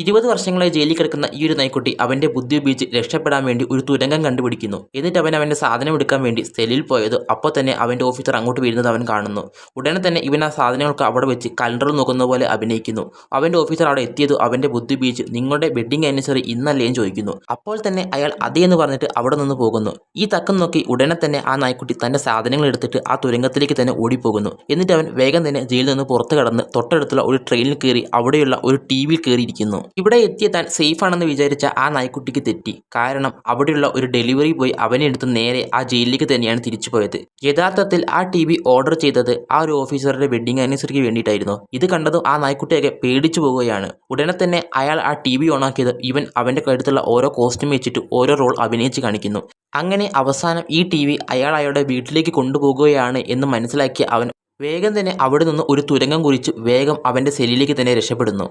ഇരുപത് വർഷങ്ങളായി ജയിലിൽ കിടക്കുന്ന ഈ ഒരു നായ്ക്കുട്ടി അവന്റെ ബുദ്ധി ഉപയോഗിച്ച് രക്ഷപ്പെടാൻ വേണ്ടി ഒരു തുരങ്കം കണ്ടുപിടിക്കുന്നു. എന്നിട്ട് അവൻ അവന്റെ സാധനം എടുക്കാൻ വേണ്ടി സെല്ലിൽ പോയത്. അപ്പോൾ തന്നെ അവന്റെ ഓഫീസർ അങ്ങോട്ട് വരുന്നത് അവൻ കാണുന്നു. ഉടനെ തന്നെ ഇവൻ ആ സാധനങ്ങൾക്ക് അവിടെ വെച്ച് കലണ്ടർ നോക്കുന്ന പോലെ അഭിനയിക്കുന്നു. അവന്റെ ഓഫീസർ അവിടെ എത്തിയത് അവന്റെ ബുദ്ധി ഉപയോഗിച്ച് നിങ്ങളുടെ വെഡിങ് ആനിവേഴ്സറി ഇന്നല്ലേ ചോദിക്കുന്നു. അപ്പോൾ തന്നെ അയാൾ അതേ എന്ന് പറഞ്ഞിട്ട് അവിടെ നിന്ന് പോകുന്നു. ഈ തക്കം നോക്കി ഉടനെ തന്നെ ആ നായ്ക്കുട്ടി തന്റെ സാധനങ്ങൾ എടുത്തിട്ട് ആ തുരങ്കത്തിലേക്ക് തന്നെ ഓടിപ്പോകുന്നു. എന്നിട്ട് അവൻ വേഗം തന്നെ ജയിലിൽ നിന്ന് പുറത്ത് കടന്ന് തൊട്ടടുത്തുള്ള ഒരു ട്രെയിനിൽ കയറി അവിടെയുള്ള ഒരു ടി വിയിൽ കയറിയിരിക്കുന്നു. ഇവിടെ എത്തിയ താൻ സേഫ് ആണെന്ന് വിചാരിച്ച ആ നായ്ക്കുട്ടിക്ക് തെറ്റി. കാരണം അവിടെയുള്ള ഒരു ഡെലിവറി ബോയ് അവനെ എടുത്ത് നേരെ ആ ജയിലിലേക്ക് തന്നെയാണ് തിരിച്ചു പോയത്. യഥാർത്ഥത്തിൽ ആ ടി വി ഓർഡർ ചെയ്തത് ആ ഒരു ഓഫീസറുടെ വെഡിങ് ആനിവേഴ്സറിക്ക് വേണ്ടിയിട്ടായിരുന്നു. ഇത് കണ്ടതും ആ നായ്ക്കുട്ടിയൊക്കെ പേടിച്ചു പോവുകയാണ്. ഉടനെ തന്നെ അയാൾ ആ ടി വി ഓണാക്കിയത് ഇവൻ അവന്റെ കഴുത്തുള്ള ഓരോ കോസ്റ്റ്യൂം വെച്ചിട്ട് ഓരോ റോൾ അഭിനയിച്ച് കാണിക്കുന്നു. അങ്ങനെ അവസാനം ഈ ടി വി അയാൾ അയാളുടെ വീട്ടിലേക്ക് കൊണ്ടുപോകുകയാണ് എന്ന് മനസ്സിലാക്കിയ അവൻ വേഗം തന്നെ അവിടെ നിന്ന് ഒരു തുരങ്കം കുറിച്ച് വേഗം അവന്റെ സെല്ലിലേക്ക് തന്നെ രക്ഷപ്പെടുന്നു.